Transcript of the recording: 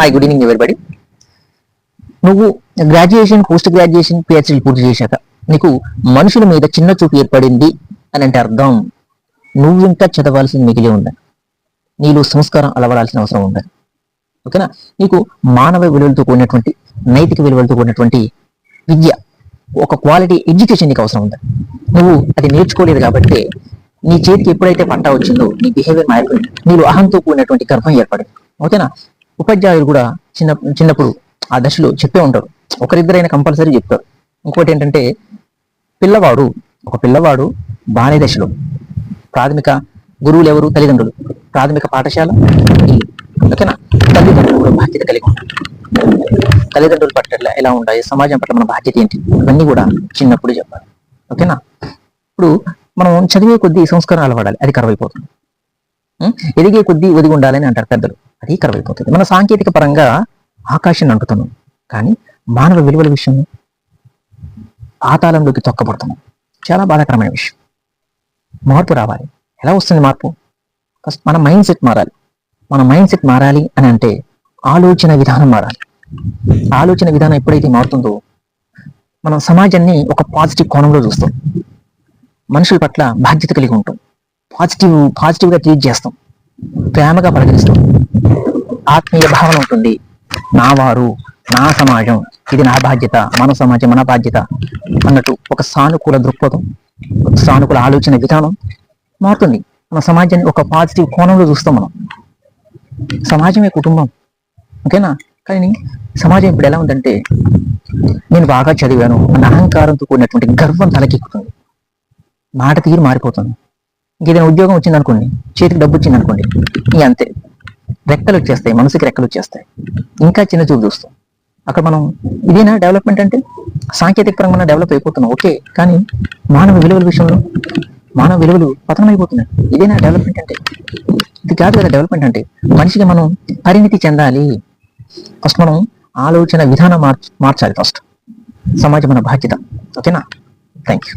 Hi good evening everybody నువ్వు graduation post graduation PhD పూర్తి చేశాక నీకు మనుషుల మీద చిన్న చూపు ఏర్పడింది అని అంటే అర్థం. నువ్వు ఇంకా చదవాల్సింది మిగిలి ఉంది నీలో సంస్కారం అలవడాల్సిన అవసరం ఉంది ఓకేనా? నీకు మానవ విలువలతో కూడినటువంటి నైతిక విలువలతో కూడినటువంటి విద్య ఒక క్వాలిటీ ఎడ్యుకేషన్ నీకు అవసరం ఉంది నువ్వు అది నేర్చుకోలేదు కాబట్టి నీ చేతికి ఎప్పుడైతే పంట వచ్చిందో నీ బిహేవియర్ మారిపోయింది. నీలో అహంతో కూడినటువంటి గర్భం ఏర్పడింది. ఓకేనా? ఉపాధ్యాయులు కూడా చిన్న చిన్నప్పుడు ఆ దశలో చెప్పే ఉంటారు. ఒకరిద్దరైనా కంపల్సరీ చెప్తారు. ఇంకోటి ఏంటంటే పిల్లవాడు ఒక పిల్లవాడు బాణి దశలో ప్రాథమిక గురువులు ఎవరు? తల్లిదండ్రులు. ప్రాథమిక పాఠశాల ఇల్లు. ఓకేనా తల్లిదండ్రులు కూడా బాధ్యత కలిగి ఉంటారు. తల్లిదండ్రుల పట్ల ఎలా ఉండాలి? సమాజం పట్ల మన బాధ్యత ఏంటి? ఇవన్నీ కూడా చిన్నప్పుడు చెప్పాలి. ఓకేనా? ఇప్పుడు మనం చదివే కొద్దీ సంస్కారాలు అలవడాలి అది కరువైపోతుంది. ఎదిగే కొద్దీ ఒదిగి ఉండాలని అంటారు పెద్దలు. అది కరువైపోతుంది మన సాంకేతిక పరంగా ఆకాశాన్ని అంటుతున్నాం. కానీ మానవ విలువల విషయంలో ఆతాళంలోకి తొక్కబడుతున్నాం. చాలా బాధాకరమైన విషయం. మార్పు రావాలి. ఎలా వస్తుంది మార్పు? ఫస్ట్ మన మైండ్ సెట్ మారాలి. మన మైండ్ సెట్ మారాలి అని అంటే ఆలోచన విధానం మారాలి. ఆలోచన విధానం ఎప్పుడైతే మారుతుందో మనం సమాజాన్ని ఒక పాజిటివ్ కోణంలో చూస్తాం. మనుషుల పట్ల బాధ్యత కలిగి ఉంటాం. పాజిటివ్ పాజిటివ్గా ట్రీట్ చేస్తాం. ప్రేమగా పరిగణిస్తాం. ఆత్మీయ భావన ఉంటుంది. నా వారు నా సమాజం ఇది నా బాధ్యత మన సమాజం మన బాధ్యత అన్నట్టు ఒక సానుకూల దృక్పథం ఒక సానుకూల ఆలోచన విధానం మారుతుంది. మన సమాజాన్ని ఒక పాజిటివ్ కోణంలో చూస్తాం మనం. సమాజమే కుటుంబం ఓకేనా? కానీ సమాజం ఇప్పుడు ఎలా ఉందంటే నేను బాగా చదివాను అన్న అహంకారంతో కూడినటువంటి గర్వం తలకెక్కుతుంది. మాట తీరు మారిపోతుంది. ఇంకేదైనా ఉద్యోగం వచ్చింది అనుకోండి చేతికి డబ్బు వచ్చింది అనుకోండి అంతే. రెక్కలు వచ్చేస్తాయి మనసుకి రెక్కలు వచ్చేస్తాయి. ఇంకా చిన్న చూపు చూస్తాం. అక్కడ మనం ఇదేనా డెవలప్మెంట్ అంటే? సాంకేతిక పరంగా మనం డెవలప్ అయిపోతున్నాం. ఓకే కానీ మానవ విలువల విషయంలో మానవ విలువలు పతనం అయిపోతున్నాయి ఇదేనా డెవలప్మెంట్ అంటే? ఇది కాదు కదా డెవలప్మెంట్ అంటే. మనిషికి మనం పరిణితి చెందాలి. ఫస్ట్ మనం ఆలోచన విధానం మార్చాలి ఫస్ట్ సమాజం మన బాధ్యత. ఓకేనా? Thank you